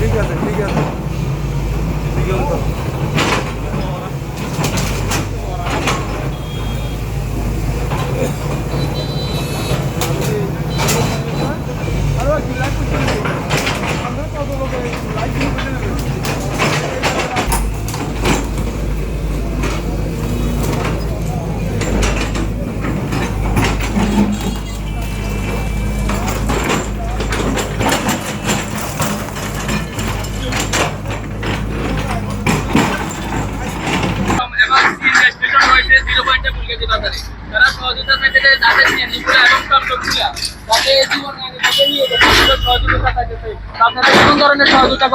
ঠিক আছে ঠিক আছে। পয়েন্টে ফুলগাছি বাজারে। তারা সহযোগিতা চাইতেছে তাদের নিয়ন্ত্রণ এবং সবচেয়ে যাতে জীবন নিয়ে সহযোগিতা চাইতেছে আপনাদের কোন ধরনের সহযোগিতা